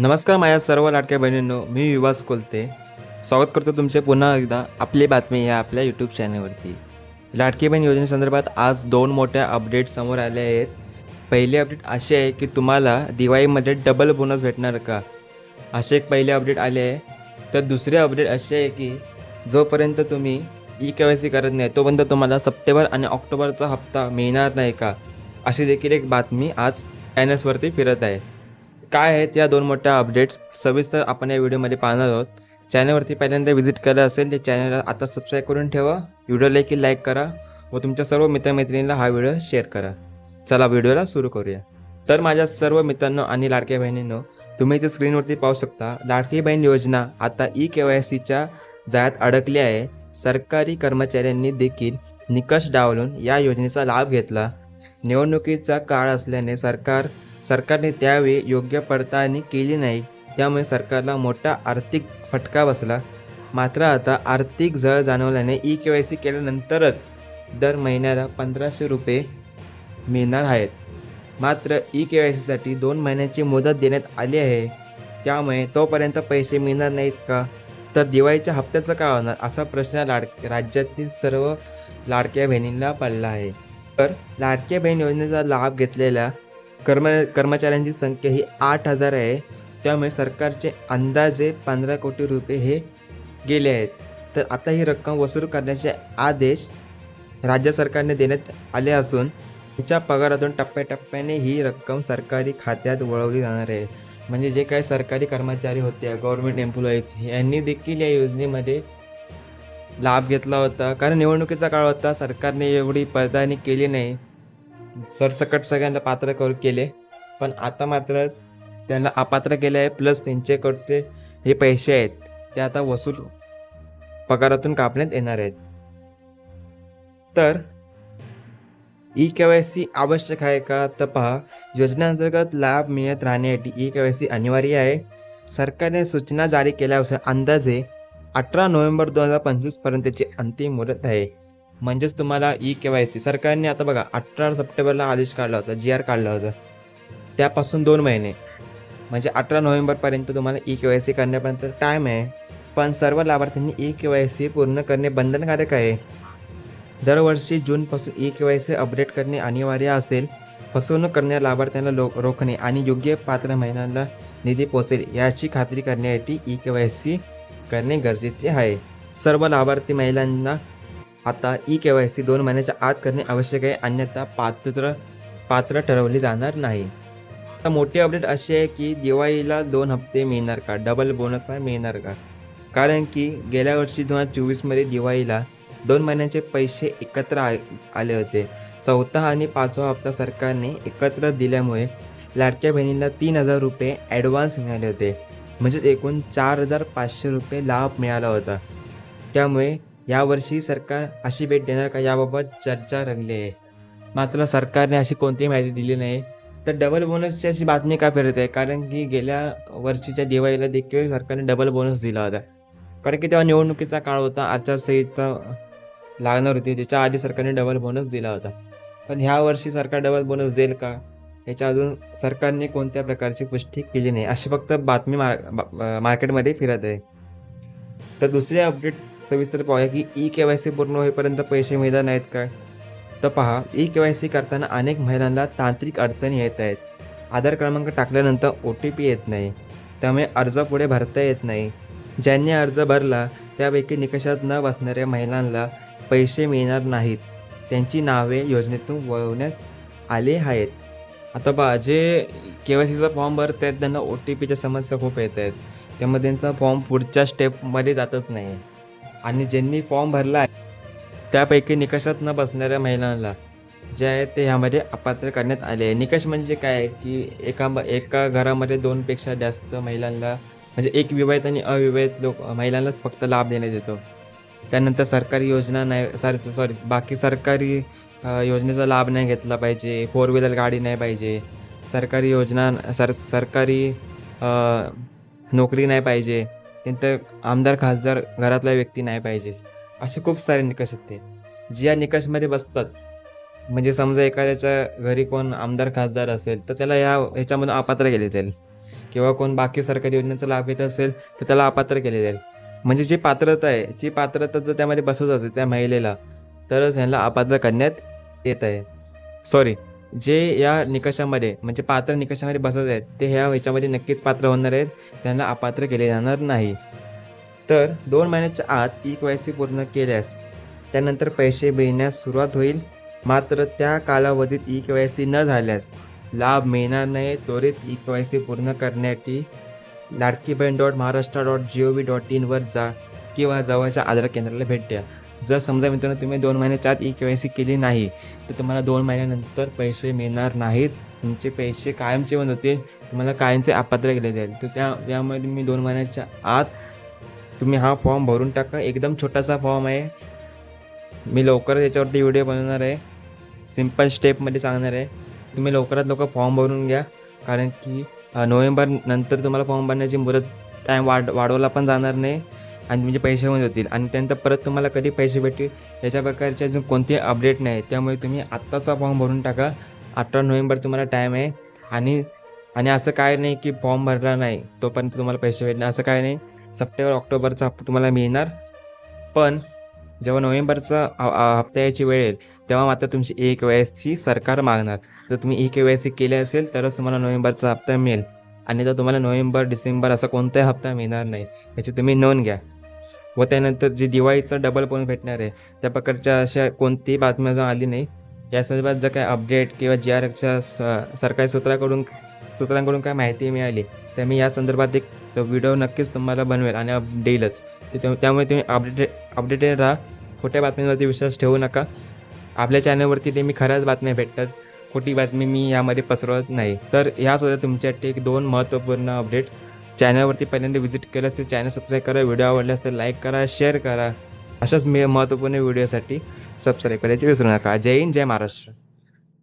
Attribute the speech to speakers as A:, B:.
A: नमस्कार माझ्या सर्व लाडक्या बहिणींनो मी विवास कोलते. स्वागत करतो तुमचे पुन्हा एकदा आपली बातमी या आपल्या यूट्यूब चॅनलवरती लाडकी बहीण योजनेसंदर्भात आज दोन मोठ्या अपडेट समोर आले आहेत. पहिले अपडेट असे आहे की तुम्हाला दिवाळीमध्ये डबल बोनस भेटणार का? असे एक पहिले अपडेट आले आहे. तर दुसरे अपडेट असे आहे की जोपर्यंत तुम्ही ई के वाय सी करत नाही तोपर्यंत तुम्हाला सप्टेंबर आणि ऑक्टोबरचा हप्ता मिळणार नाही का? अशी देखील एक बातमी आज एन एसवरती फिरत आहे. काय आहेत या दोन मोठ्या अपडेट्स सविस्तर आपण या व्हिडिओमध्ये पाहणार आहोत. चॅनलवरती पहिल्यांदा व्हिजिट केलं असेल ते चॅनलला आता सबस्क्राईब करून ठेवा. व्हिडिओ देखील लाईक करा व तुमच्या सर्व मित्रमैत्रिणींना हा व्हिडिओ शेअर करा. चला व्हिडिओला सुरू करूया. तर माझ्या सर्व मित्रांनो आणि लाडक्या बहिणींनो तुम्ही इथे स्क्रीनवरती पाहू शकता लाडकी बहीण योजना आता ई के वाय सीच्या जाळ्यात अडकली आहे. सरकारी कर्मचाऱ्यांनी देखील निकष डावलून या योजनेचा लाभ घेतला. निवडणुकीचा काळ असल्याने सरकार सरकारने त्यावेळी योग्य पडताळणी केली नाही. त्यामुळे सरकारला मोठा आर्थिक फटका बसला. मात्र आता आर्थिक झळ जाणवल्याने ई के वाय सी केल्यानंतरच दर महिन्याला पंधराशे रुपये मिळणार आहेत. मात्र ई के वाय सीसाठी दोन महिन्याची मुदत देण्यात आली आहे. त्यामुळे तोपर्यंत पैसे मिळणार नाहीत का? तर दिवाळीच्या हप्त्याचं काय होणार? असा प्रश्न लाड राज्यातील सर्व लाडक्या बहिणींना पडला आहे. तर लाडक्या बहीण योजनेचा लाभ घेतलेल्या कर्म कर्मचाऱ्यांची संख्या ही आठ हजार आहे. त्यामुळे सरकारचे अंदाजे पंधरा कोटी रुपये हे गेले आहेत. तर आता ही रक्कम वसूल करण्याचे आदेश राज्य सरकारने देण्यात आले असून त्यांच्या पगारातून टप्प्याटप्प्याने ही रक्कम सरकारी खात्यात वळवली जाणार आहे. म्हणजे जे काही सरकारी कर्मचारी होते गव्हर्नमेंट एम्प्लॉईज यांनी देखील या योजनेमध्ये लाभ घेतला होता. कारण निवडणुकीचा काळ होता सरकारने एवढी पडताळणी केली नाही. सरसकट सगळ्यांना पात्र करू केले. पण आता मात्र त्यांना अपात्र केले आहे प्लस त्यांच्याकडचे हे पैसे आहेत ते आता वसूल पगारातून कापण्यात येणार आहेत. तर ई के वाय सी आवश्यक आहे का? तर पहा योजनेअंतर्गत लाभ मिळत राहण्यासाठी ई के वाय सी अनिवार्य आहे. सरकारने सूचना जारी केल्यानुसार अंदाजे अठरा नोव्हेंबर दोन हजार पंचवीसपर्यंतची अंतिम मुदत आहे. म्हणजेच तुम्हाला ई के वाय सी सरकारने आता बघा अठरा सप्टेंबरला आदेश काढला होता जी आर काढला होता. त्यापासून दोन महिने. म्हणजे अठरा नोव्हेंबरपर्यंत तुम्हाला ई के वाय सी करण्यापर्यंत टाईम आहे. पण सर्व लाभार्थ्यांनी ई के वाय सी पूर्ण करणे बंधनकारक आहे. दरवर्षी जूनपासून E K Y C update करणे अनिवार्य असेल. फसवणूक करणाऱ्या लाभार्थ्यांना लो रोखणे आणि योग्य पात्र महिलांना निधी पोहोचेल याची खात्री करण्यासाठी ई के वाय सी करणे गरजेचे आहे. सर्व लाभार्थी महिलांना आता ई के वाय सी दोन महिन्याच्या आत करणे आवश्यक आहे अन्यथा पात्र पात्र ठरवले जाणार नाही. आता मोठी अपडेट अशी आहे की दिवाळीला दोन हप्ते मिळणार का? डबल बोनस आहे मिळणार का? कारण की गेल्या वर्षी दोन हजार चोवीसमध्ये दिवाळीला दोन महिन्याचे पैसे एकत्र आ आले होते. चौथा आणि पाचवा हप्ता सरकारने एकत्र दिल्यामुळे लाडक्या बहिणींना तीन हजार रुपये ॲडव्हान्स मिळाले होते. म्हणजेच एकूण चार हजार पाचशे रुपये लाभ मिळाला होता. त्यामुळे यावर्षी सरकार अशी भेट देणार का याबाबत चर्चा रंगली आहे. मात्र सरकारने अशी कोणतीही माहिती दिली नाही. तर डबल बोनसची अशी बातमी का फिरत आहे? कारण की गेल्या वर्षीच्या दिवाळीला देखील सरकारने डबल बोनस दिला होता. कारण की तेव्हा निवडणुकीचा काळ होता आचारसंहिता लागणार होती त्याच्या आधी सरकारने डबल बोनस दिला होता. पण ह्या वर्षी सरकार डबल बोनस देईल का? याच्या अजून सरकारने कोणत्या प्रकारची पुष्टी केली नाही? अशी फक्त बातमी मार मार्केटमध्ये फिरत आहे. तर दुसरे अपडेट सविस्तर पाहूया की ई के वाय सी पूर्ण होईपर्यंत पैसे मिळणार नाहीत का? तर पहा ई के वाय सी करताना अनेक महिलांना तांत्रिक अडचणी येत आहेत. आधार क्रमांक टाकल्यानंतर ओ टी पी येत नाही. त्यामुळे अर्ज पुढे भरता येत नाही. ज्यांनी अर्ज भरला त्यापैकी निकषात न बसणाऱ्या महिलांना पैसे मिळणार नाहीत. त्यांची नावे योजनेतून वळवण्यात आले आहेत. आता पहा जे के वाय सीचा फॉर्म भरत आहेत त्यांना ओ टी पीच्या समस्या खूप येत आहेत त्यामुळे त्यांचा फॉर्म पुढच्या स्टेपमध्ये जातच नाही. आणि ज्यांनी फॉर्म भरला आहे त्यापैकी निकषात न बसणाऱ्या महिलांना जे आहे ते ह्यामध्ये अपात्र करण्यात आले आहे. निकष म्हणजे काय आहे की एका एका घरामध्ये दोनपेक्षा जास्त महिलांना म्हणजे एक विवाहित आणि अविवाहित लोक महिलांनाच फक्त लाभ देण्यात येतो. त्यानंतर सरकारी योजना नाही सॉरी सॉरी बाकी सरकारी योजनेचा लाभ नाही घेतला पाहिजे फोर व्हीलर गाडी नाही पाहिजे सरकारी योजना सर सरकारी नोकरी नाही पाहिजे त्यानंतर आमदार खासदार घरातला व्यक्ती नाही पाहिजे असे खूप सारे निकष आहेत ते. जे या निकषमध्ये बसतात म्हणजे समजा एखाद्याच्या घरी कोण आमदार खासदार असेल तर त्याला या ह्याच्यामधून अपात्र केले जाईल. किंवा कोण बाकी सरकारी योजनेचा लाभ घेत असेल तर त्याला अपात्र केले जाईल. म्हणजे जी पात्रता आहे जी पात्रता जर त्यामध्ये बसत असेल त्या महिलेला तरच ह्यांना अपात्र करण्यात येत आहे. सॉरी जे या निकषामध्ये म्हणजे पात्र निकषामध्ये बसत आहेत ते ह्या ह्याच्यामध्ये नक्कीच पात्र होणार आहेत त्यांना अपात्र केले जाणार नाही. तर दोन महिन्याच्या आत ई वाय सी पूर्ण केल्यास त्यानंतर पैसे मिळण्यास सुरुवात होईल. मात्र त्या कालावधीत ई के वाय सी न झाल्यास लाभ मिळणार नाही. त्वरित ई वाय सी पूर्ण करण्यासाठी Ladki Bahin dot Maharashtra dot G O V dot इनवर जा किंवा जवळच्या आधार केंद्राला भेट द्या. जर समजा मित्रांनो तुम्ही दोन महिन्याच्या आत ई के वाय सी केली नाही तर तुम्हाला दोन महिन्यानंतर पैसे मिळणार नाहीत. तुमचे पैसे कायमचे बंद होतील. तुम्हाला कायमचे अपात्र केले जाईल. तर त्या त्यामुळे तुम्ही दोन महिन्याच्या आत तुम्ही हा फॉर्म भरून टाका. एकदम छोटासा फॉर्म आहे. मी लवकरच याच्यावरती व्हिडिओ बनवणार आहे. सिंपल स्टेपमध्ये सांगणार आहे. तुम्ही लवकरात लवकर फॉर्म भरून घ्या. कारण की नोव्हेंबर नंतर तुम्हाला फॉर्म भरण्याची मुदत टाईम वाढ वाढवला पण जाणार नाही. आणि तुमचे पैसे पण होतील. आणि त्यानंतर परत तुम्हाला कधी पैसे भेटतील याच्या प्रकारचे अजून कोणते अपडेट नाही. त्यामुळे तुम्ही आत्ताचा फॉर्म भरून टाका. अठरा नोव्हेंबर तुम्हाला टाईम आहे. आणि आणि असं काय नाही की फॉर्म भरला नाही तोपर्यंत तुम्हाला पैसे भेटणार. असं काय नाही. सप्टेंबर ऑक्टोबरचा हप्ता तुम्हाला मिळणार. पण जेव्हा नोव्हेंबरचा हप्ता यायची वेळ येईल तेव्हा मात्र तुमची एक के सी सरकार मागणार. जर तुम्ही एक के सी केले असेल तरच तुम्हाला नोव्हेंबरचा हप्ता मिळेल. आणि जर तुम्हाला नोव्हेंबर डिसेंबर असा कोणताही हप्ता मिळणार नाही याची तुम्ही नोंद घ्या. व त्यानंतर जी दिवाळीचा डबल पण भेटणार आहे त्या प्रकारच्या अशा कोणतीही बातम्या अजून आली नाही. या संदर्भात जर काय अपडेट किंवा जी आर एफच्या सरकारी सूत्राकडून सूत्रांकडून काय माहिती मिळाली तर मी या संदर्भात एक व्हिडिओ नक्कीच तुम्हाला बनवेल आणि अप देईलच ते त्यामुळे तुम्ही अपडेटेड अपडेटेड राहा. खोट्या बातम्यांवरती विश्वास ठेवू नका. आपल्या चॅनलवरती ते मी खऱ्याच बातम्या भेटतात. खोटी बातमी मी यामध्ये पसरवत नाही. तर ह्याच होत्या तुमच्यासाठी एक दोन महत्त्वपूर्ण अपडेट चॅनलवरती पहिल्यांदा व्हिजिट केल्यास ते चॅनल सबस्क्राईब करा व्हिडिओ आवडल्यास तर लाईक करा शेअर करा. अशाच मे महत्त्वपूर्ण व्हिडिओसाठी सबस्क्राईब करायची विसरू नका. जय हिंद जय महाराष्ट्र.